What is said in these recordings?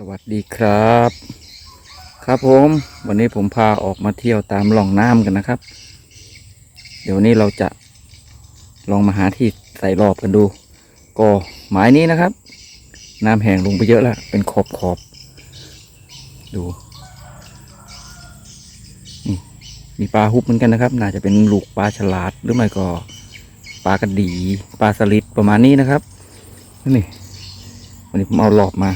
สวัสดีครับ ครับผมวันนี้ผมพาออกมาเที่ยวตามหล่องน้ำกันนะครับ เดี๋ยวนี้เราจะลองมาหาที่ใส่รอบกันดู ก็หมายนี้นะครับ น้ำแห้งลงไปเยอะแล้วเป็นขอบขอบดูนี่มีปลาฮุบเหมือนกันนะครับ น่าจะเป็นลูกปลาฉลาดหรือไม่ก็ปลากระดีปลาสลิดประมาณนี้นะครับนี่วันนี้ผมเอาหลอบมา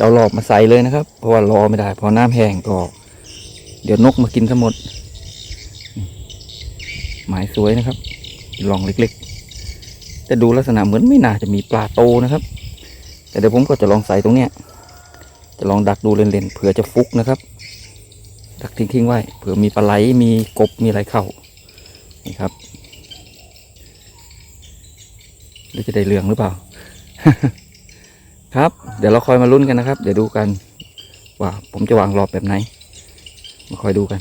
จะเอาหลอบมาใส่เลยนะครับ เพราะว่ารอไม่ได้ พอน้ำแห้งก็ เดี๋ยวนกมากินทั้งหมด หมายสวยนะครับลองเล็กๆ แต่ดูลักษณะเหมือนไม่น่าจะมีปลาโตนะครับ แต่เดี๋ยวผมก็จะลองใส่ตรงเนี้ย จะลองดักดูเล่นๆเผื่อจะฟุกนะครับ ดักทิ้งๆไว้เผื่อมีปลาไหลมีกบมีอะไรเข้านี่ครับหรือจะได้เรื่องหรือเปล่า ครับ เดี๋ยวเราคอยมาลุ้นกันนะครับ เดี๋ยวดูกัน ว่าผมจะวางรอบแบบไหน มาคอยดูกัน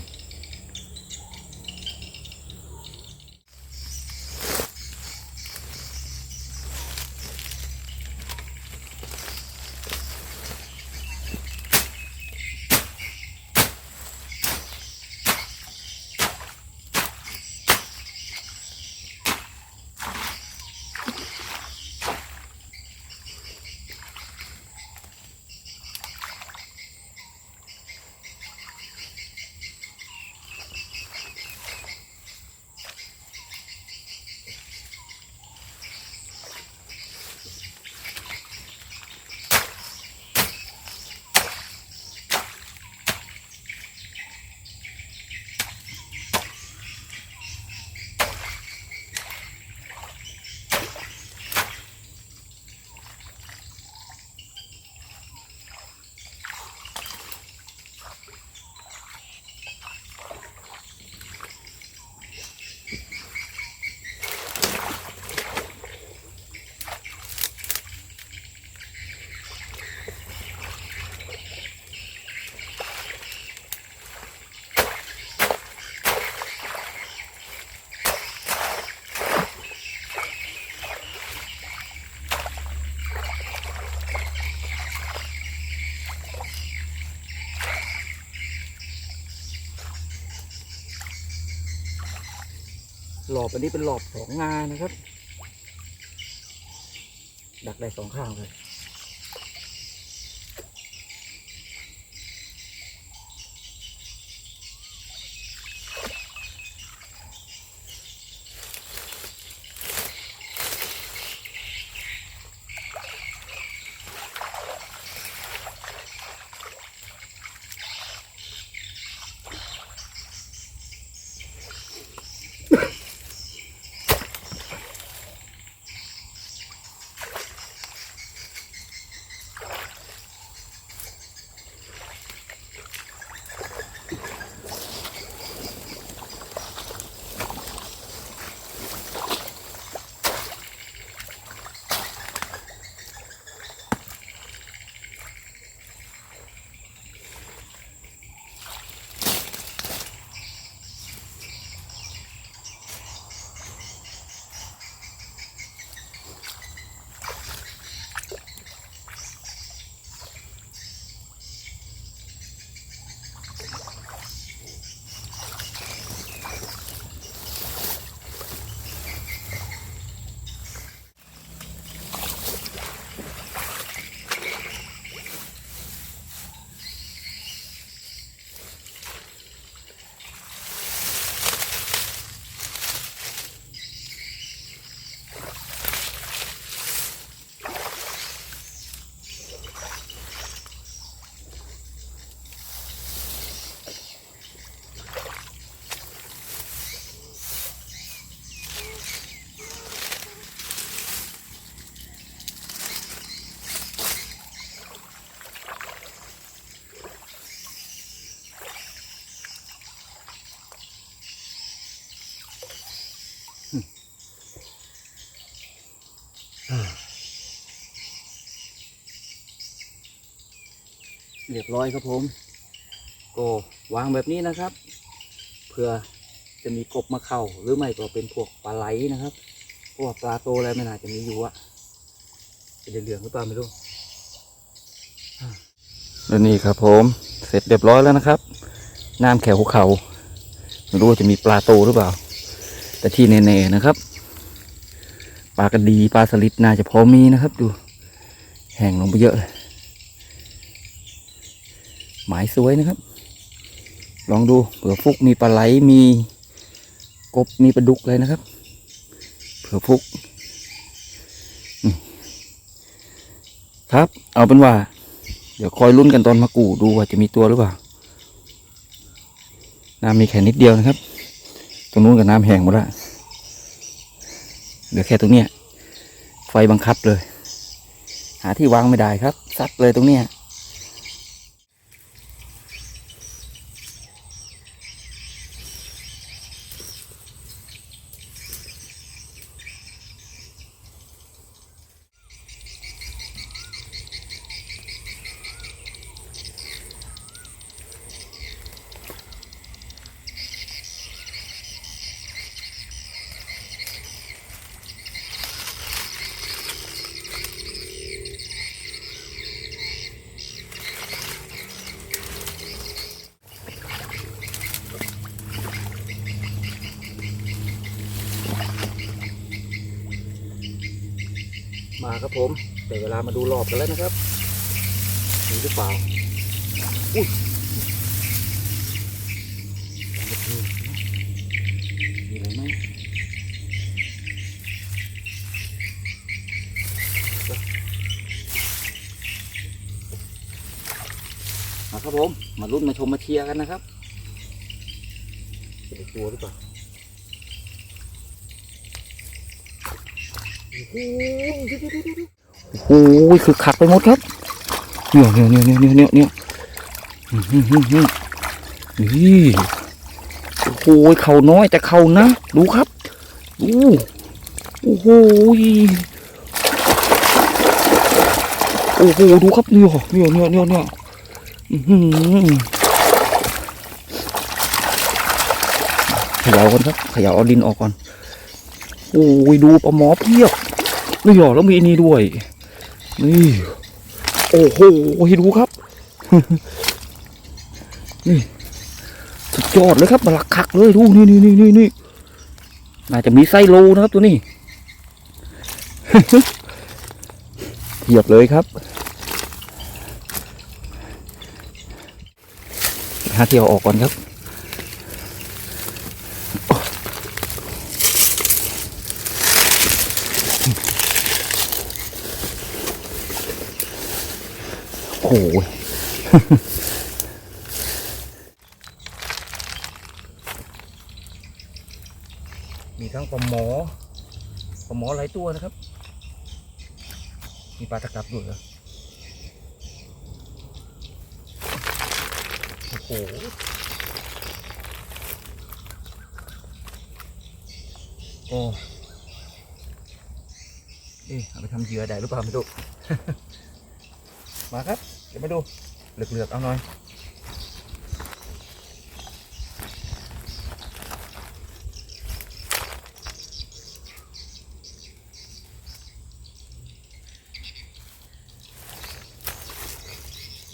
หลอบอันนี้เป็นหลอบสองงานะครับ ดักได้สองข้างเลย เรียบร้อยครับผม ก็วางแบบนี้นะครับ เพื่อจะมีกบมาเข้าหรือไม่ก็เป็นพวกปลาไหลนะครับพว่าปลาโตอะไรไม่น่าจะมีอยู่อะจะได้เหลืองหรือเปล่าไม่รู้แล้วนี่ครับผม เสร็จเรียบร้อยแล้วนะครับน้ำแขวภูเขาไม่รู้ว่าจะมีปลาโตหรือเปล่า แต่ที่แน่ๆนะครับปลากระดีปลาสลิดน่าจะพอมีนะครับ ดู แห้งลงไปเยอะเลย หมายสวยนะครับ ลองดูเผื่อฟุกมีปลาไหลมีกบมีปลาดุกเลยนะครับ เผื่อฟุกครับ เอาเป็นว่า เดี๋ยวคอยลุ้นกันตอนมากูดูว่าจะมีตัวหรือเปล่า น้ำมีแค่นิดเดียวนะครับ ตรงนู้นกับน้ำแห้งหมดละเหลือแค่ตรงเนี้ย ไฟบังคับเลย หาที่วางไม่ได้ครับซัดเลยตรงเนี้ย ครับผมเดี๋ยวเวลามาดูรอบกันแล้วนะครับมีหรือเปล่าอุ้ยมีอะไรไหมมาครับผม มาลุ้นมาชมมาเชียร์กันนะครับจะได้ตัวหรือเปล่า โอ้โหคือขักไปหมดครับเนี่ยเนี่ยเนี่ยเนี่ยเนี่ยเนี่ยนี่โอ้โหเขาน้อยแต่เขานะ ดูครับดูโอ้โหโอ้โหดูครับเนี่ยเนี่ยเนี่ยเนี่ยเนี่ยขย่าก่อนครับขย่าเอาดินออกก่อน โอ้ยดูปลาหมอเพียบ นี่หรอแล้วมีนนี้ด้วย นี่ โอ้โหดูครับ นี่สุดยอดเลยครับมาลักคักเลยดูนี่นี่นี่นี่นี่น่าจะมีไส้โลนะครับตัวนี้เทียบเลยครับหาเที่ยวออกก่อนครับ หมีทั้งปลาหมอปลาหมอหลายตัวนะครับ มีปลาตะกับด้วยเหรอโอ้โหโอ้เอ๊ะเอาไปทำเหยื่อได้หรือเปล่าไม่รู้ มาครับ เดี๋ยวมาดูเหลือกๆเอาหน่อย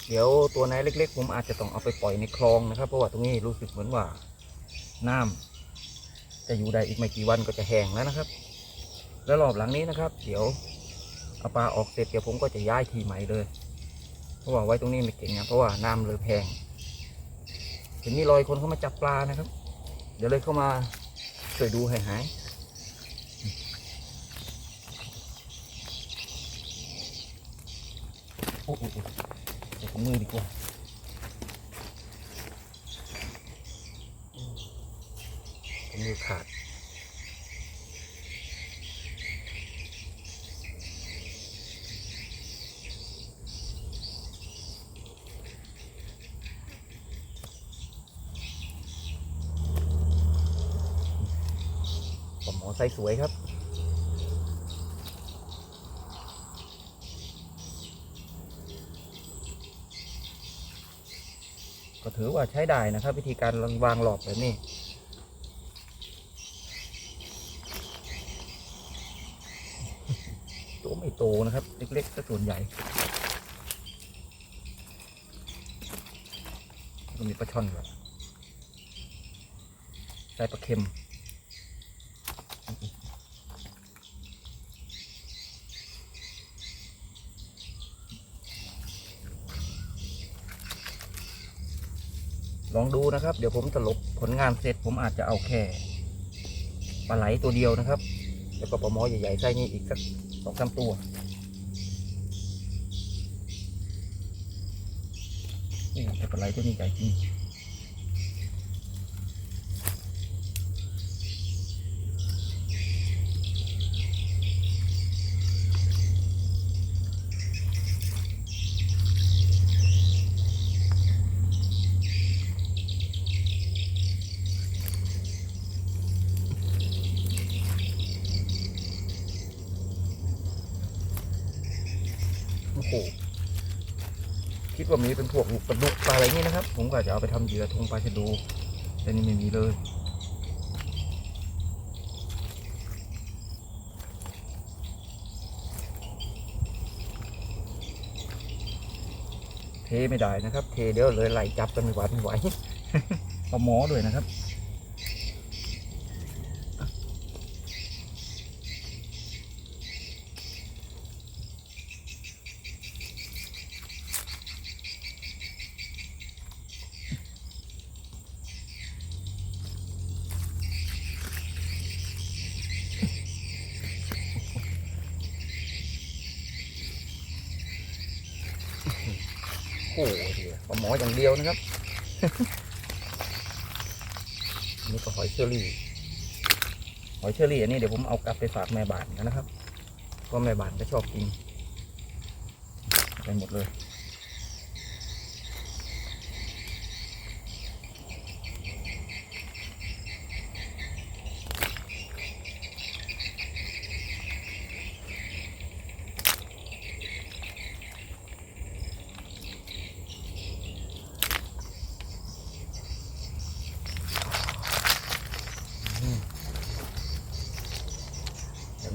เดี๋ยวตัวไหนเล็ก ๆ ผมอาจจะต้องเอาไปปล่อยในคลองนะครับ เพราะว่าตรงนี้รู้สึกเหมือนว่าน้ำจะอยู่ได้อีกไม่กี่วันก็จะแห้งแล้วนะครับ แล้วรอบหลังนี้นะครับ เดี๋ยวเอาปลาออกเสร็จเดี๋ยวผมก็จะย้ายที่ใหม่เลย ราะว่าไว้ตรงนี้ไม่เก่งนะเพราะว่าน้ำเลยแพงเห็นมีรอยคนเข้ามาจับปลานะครับ เดี๋ยวเลยเข้ามาช่วยดูให้หายโอ้โหเดี๋ยวผมมือดีกว่ามือขาด ผมหมอไซสวยครับ ก็ถือว่าใช้ได้นะครับ วิธีการวางหลอกแบบนี้ตัวไม่โตนะครับ เล็กๆก็ส่วนใหญ่ก็มีปลาช่อนด้วยใส่ปลาเค็ม ลองดูนะครับ เดี๋ยวผมสรุปผลงานเสร็จผมอาจจะเอาแค่ปลาไหลตัวเดียวนะครับ แล้วก็ปลาหมอใหญ่ๆใส่นี่อีกสักสองสามตัว นี่ปลาไหลตัวนี้ใหญ่จริง โอ้โหคิดว่ามีเป็นพวกปลาดุกปลาอะไรอย่างนี้นะครับ ผมก็จะเอาไปทำเหยื่อทงปลาชะดูแต่นี่ไม่มีเลยเทไม่ได้นะครับ เทเดี๋ยวเลยไหลจับกันไม่ไหวไม่ไหวปลาหมอด้วยนะครับ โอ้โหเดี๋ยวปลาห มออย่างเดียวนะครับ นี่ก็หอยเชอรี่ หอยเชอรี่อันนี้เดี๋ยวผมเอากลับไปฝากแม่บ้านนะครับ เพราะแม่บ้านก็ชอบกินไปหมดเลย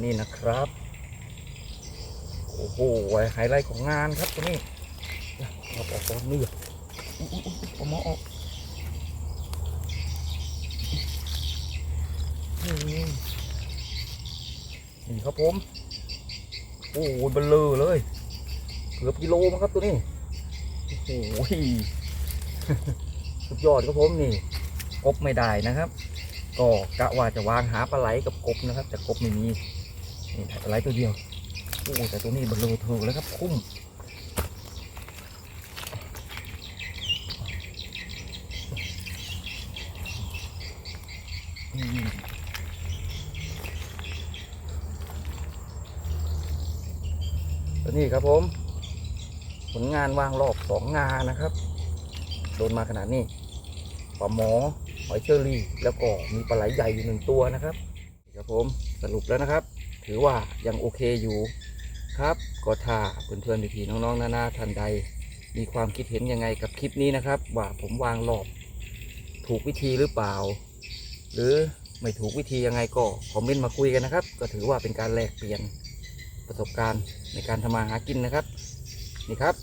นี้นะครับ โอ้โหไฮไลท์ของงานครับตัวนี้เอาออกก่อนนี่อุ๊ยอุ๊ยอุ๊ยอาหมอออกนี่นี่ครับผม โอ้โหเบลเลอเลย เกือบกิโลมั้งครับตัวนี้ โอ้โหสุดยอดครับผมนี่กบไม่ได้นะครับ ก็กะว่าจะวางหาปลาไหลกับกบนะครับ แต่กบไม่มี นี่ปลาไหลตัวเดียวโอ้แต่ตัวนี้บลอเธอแล้วครับคุ้มตัวนี้ครับผม ผลงานวางรอบสองงานนะครับ โดนมาขนาดนี้ปลาหมอหอยเชอรี่ แล้วก็มีปลาไหลใหญ่อยู่หนึ่งตัวนะครับครับผมสรุปแล้วนะครับ ถือว่ายังโอเคอยู่ครับ ก็ถ้าเพื่อนๆพี่ๆน้องๆนาๆท่านใด มีความคิดเห็นยังไงกับคลิปนี้นะครับ ว่าผมวางรอบถูกวิธีหรือเปล่า หรือไม่ถูกวิธียังไงก็คอมเมนต์มาคุยกันนะครับ ก็ถือว่าเป็นการแลกเปลี่ยนประสบการณ์ในการทำมาหากินนะครับ นี่ครับ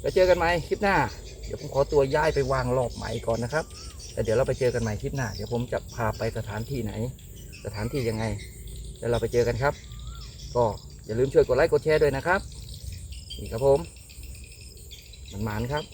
แล้วเจอกันใหมคลิปหน้า เดี๋ยวผมขอตัวย้ายไปวางรอบใหม่ก่อนนะครับแล้วเดี๋ยวเราไปเจอกันใหม่คลิปหน้า เดี๋ยวผมจะพาไปสถานที่ไหน สถานที่ยังไง แล้วเราไปเจอกันครับ ก็อย่าลืมช่วยกดไลค์กดแชร์ด้วยนะครับ นี่ครับผม มันหมานครับ